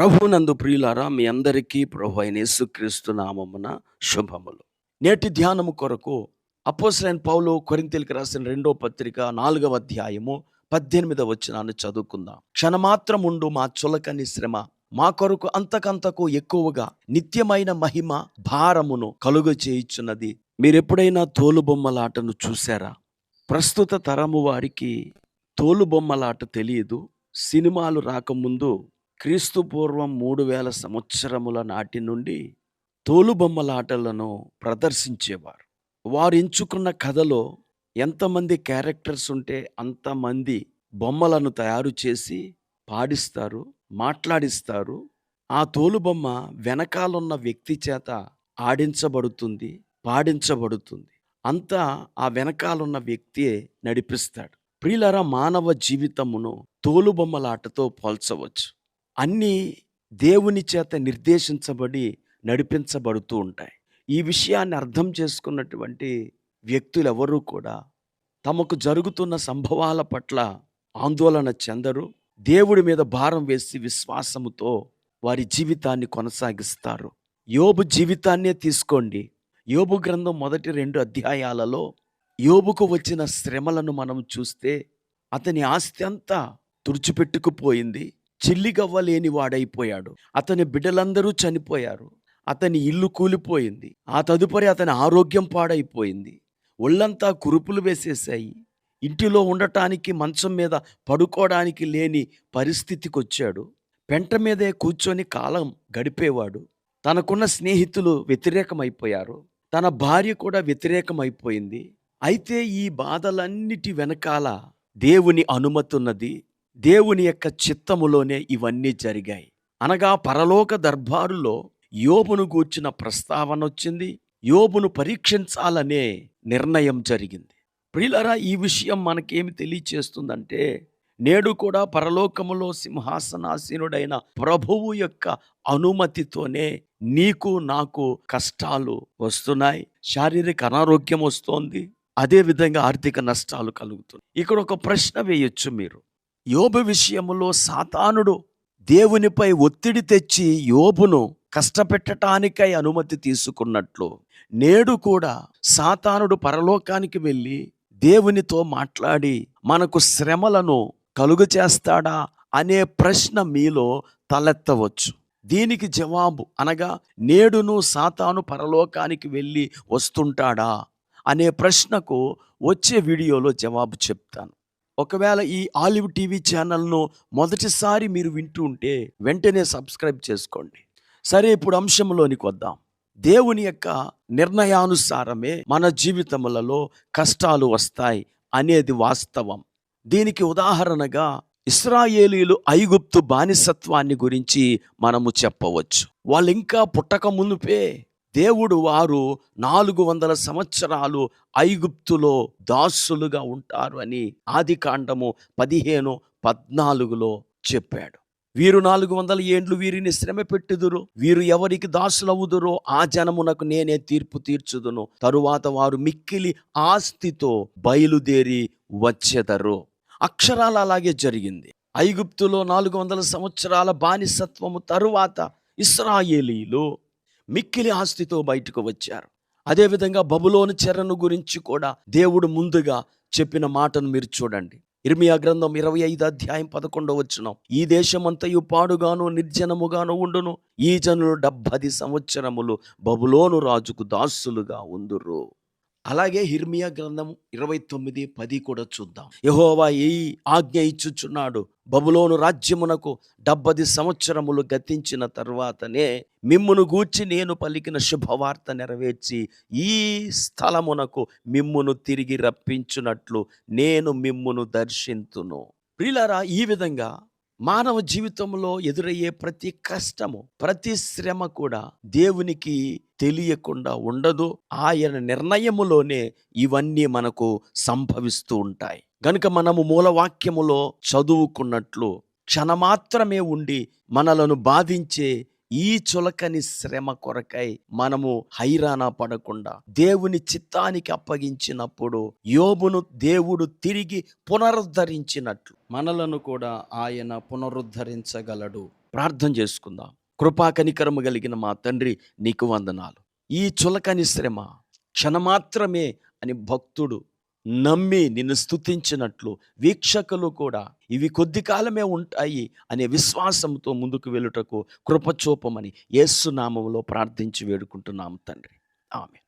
ప్రభునందు ప్రియులారా మీ అందరికీ ప్రభు అయిన యేసుక్రీస్తు నామమున శుభములు. నేటి ధ్యానము కొరకు అపోసరైన పౌలు కొరింతెలికి రాసిన రెండో పత్రిక నాలుగవ అధ్యాయము పద్దెనిమిదవ వచ్చినాన్ని చదువుకుందాం. క్షణమాత్రం ఉండు మా చులకని శ్రమ మా కొరకు అంతకంతకు ఎక్కువగా నిత్యమైన మహిమ భారమును కలుగ చేయుచున్నది. మీరెప్పుడైనా తోలుబొమ్మలాటను చూశారా? ప్రస్తుత తరము వారికి తోలుబొమ్మలాట తెలియదు. సినిమాలు రాకముందు క్రీస్తు పూర్వం మూడు వేల సంవత్సరముల నాటి నుండి తోలుబొమ్మలాటలను ప్రదర్శించేవారు. వారు ఎంచుకున్న కథలో ఎంతమంది క్యారెక్టర్స్ ఉంటే అంతమంది బొమ్మలను తయారు చేసి పాడిస్తారు మాట్లాడిస్తారు. ఆ తోలుబొమ్మ వెనకాలన్న వ్యక్తి చేత ఆడించబడుతుంది పాడించబడుతుంది. అంతా ఆ వెనకాలన్న వ్యక్తియే నడిపిస్తాడు. ప్రియులరా మానవ జీవితమును తోలుబొమ్మలాటతో పోల్చవచ్చు. అన్నీ దేవుని చేత నిర్దేశించబడి నడిపించబడుతూ ఉంటాయి. ఈ విషయాన్ని అర్థం చేసుకున్నటువంటి వ్యక్తులు ఎవరూ కూడా తమకు జరుగుతున్న సంభవాల పట్ల ఆందోళన చెందరు. దేవుడి మీద భారం వేసి విశ్వాసముతో వారి జీవితాన్ని కొనసాగిస్తారు. యోబు జీవితాన్నే తీసుకోండి. యోబు గ్రంథం మొదటి రెండు అధ్యాయాలలో యోబుకు వచ్చిన శ్రమలను మనం చూస్తే అతని ఆస్తి అంతా తుడిచిపెట్టుకుపోయింది. చిల్లిగవ్వలేని వాడైపోయాడు అతని బిడ్డలందరూ చనిపోయారు. అతని ఇల్లు కూలిపోయింది. ఆ తదుపరి అతని ఆరోగ్యం పాడైపోయింది. ఒళ్ళంతా కురుపులు వేసేసాయి ఇంటిలో ఉండటానికి మంచం మీద పడుకోవడానికి లేని పరిస్థితికి వచ్చాడు పెంట మీదే కూర్చొని కాలం గడిపేవాడు. తనకున్న స్నేహితులు వ్యతిరేకమైపోయారు. తన భార్య కూడా వ్యతిరేకమైపోయింది. అయితే ఈ బాధలన్నిటి వెనకాల దేవుని అనుమతున్నది దేవుని యొక్క చిత్తములోనే ఇవన్నీ జరిగాయి. అనగా పరలోక దర్బారులో యోబును గూర్చిన ప్రస్తావన వచ్చింది. యోబును పరీక్షించాలనే నిర్ణయం జరిగింది. ప్రియులరా ఈ విషయం మనకేమి తెలియచేస్తుందంటే నేడు కూడా పరలోకములో సింహాసనాసీనుడైన ప్రభువు యొక్క అనుమతితోనే నీకు నాకు కష్టాలు వస్తున్నాయి. శారీరక అనారోగ్యం వస్తోంది. అదేవిధంగా ఆర్థిక నష్టాలు కలుగుతుంది ఇక్కడ ఒక ప్రశ్న వేయొచ్చు మీరు. యోబు విషయములో సాతానుడు దేవునిపై ఒత్తిడి తెచ్చి యోబును కష్టపెట్టటానికై అనుమతి తీసుకున్నట్లు. నేడు కూడా సాతానుడు పరలోకానికి వెళ్ళి దేవునితో మాట్లాడి మనకు శ్రమలను కలుగు చేస్తాడా అనే ప్రశ్న మీలో తలెత్తవచ్చు. దీనికి జవాబు అనగా నేడును సాతాను పరలోకానికి వెళ్ళి వస్తుంటాడా అనే ప్రశ్నకు వచ్చే వీడియోలో జవాబు చెప్తాను. ఒకవేళ ఈ ఆలివ్ టీవీ ఛానల్ను మొదటిసారి మీరు వింటూ ఉంటే వెంటనే సబ్స్క్రైబ్ చేసుకోండి. సరే ఇప్పుడు అంశంలోనికి వద్దాం. దేవుని యొక్క నిర్ణయానుసారమే మన జీవితములలో కష్టాలు వస్తాయి అనేది వాస్తవం. దీనికి ఉదాహరణగా ఇస్రాయేలీలు ఐగుప్తు బానిసత్వాన్ని గురించి మనము చెప్పవచ్చు. వాళ్ళు ఇంకా పుట్టక మునుపే దేవుడు వారు నాలుగు వందల సంవత్సరాలు ఐగుప్తులో దాసులుగా ఉంటారు అని ఆది కాండము పదిహేను పద్నాలుగులో చెప్పాడు. వీరు నాలుగు వందల ఏండ్లు వీరిని శ్రమ పెట్టుదురు. వీరు ఎవరికి దాసులవుదురో ఆ జనమునకు నేనే తీర్పు తీర్చుదును. తరువాత వారు మిక్కిలి ఆస్తితో బయలుదేరి వచ్చెదరు. అక్షరాలు అలాగే జరిగింది. ఐగుప్తులో నాలుగు వందల సంవత్సరాల బానిసత్వము తరువాత ఇస్రాయేలీలు మిక్కిలి ఆస్తితో బయటకు వచ్చారు. అదేవిధంగా బబులోని చెరను గురించి కూడా దేవుడు ముందుగా చెప్పిన మాటను మీరు చూడండి. ఇర్మియా గ్రంథం ఇరవై ఐదు అధ్యాయం పదకొండవ వచ్చిన ఈ దేశమంతయు పాడుగాను నిర్జనముగాను ఉండును. ఈ జనులు డెబ్బది సంవత్సరములు బబులోను రాజుకు దాసులుగా ఉందురు. అలాగే హిర్మియా గ్రంథం ఇరవై తొమ్మిది పది కూడా చూద్దాం. యహోవా ఏ ఆజ్ఞ ఇచ్చుచున్నాడు. బబులోను రాజ్యమునకు డెబ్బది సంవత్సరములు గతించిన తర్వాతనే మిమ్మును గూర్చి నేను పలికిన శుభవార్త నెరవేర్చి ఈ స్థలమునకు మిమ్మును తిరిగి రప్పించునట్లు నేను మిమ్మును దర్శింతును. ప్రియులారా ఈ విధంగా మానవ జీవితంలో ఎదురయ్యే ప్రతి కష్టము ప్రతి శ్రమ కూడా దేవునికి తెలియకుండా ఉండదు. ఆయన నిర్ణయములోనే ఇవన్నీ మనకు సంభవిస్తూ ఉంటాయి. గనుక మనము మూలవాక్యములో చదువుకున్నట్లు క్షణమాత్రమే ఉండి మనలను బాధించే ఈ చులకని శ్రమ కొరకై మనము హైరాణ పడకుండా దేవుని చిత్తానికి అప్పగించినప్పుడు యోబును దేవుడు తిరిగి పునరుద్ధరించినట్లు. మనలను కూడా ఆయన పునరుద్ధరించగలడు. ప్రార్థన చేసుకుందాం. కృపా కనికరము కలిగిన మా తండ్రి నీకు వందనాలు. ఈ చులకని శ్రమ క్షణమాత్రమే అని భక్తుడు నమ్మి నిన్ను స్థుతించినట్లు వీక్షకులు కూడా ఇవి కొద్ది కాలమే ఉంటాయి అనే విశ్వాసంతో ముందుకు వెళ్ళుటకు కృపచూపమని యేసు ప్రార్థించి వేడుకుంటున్నాం తండ్రి. ఆమె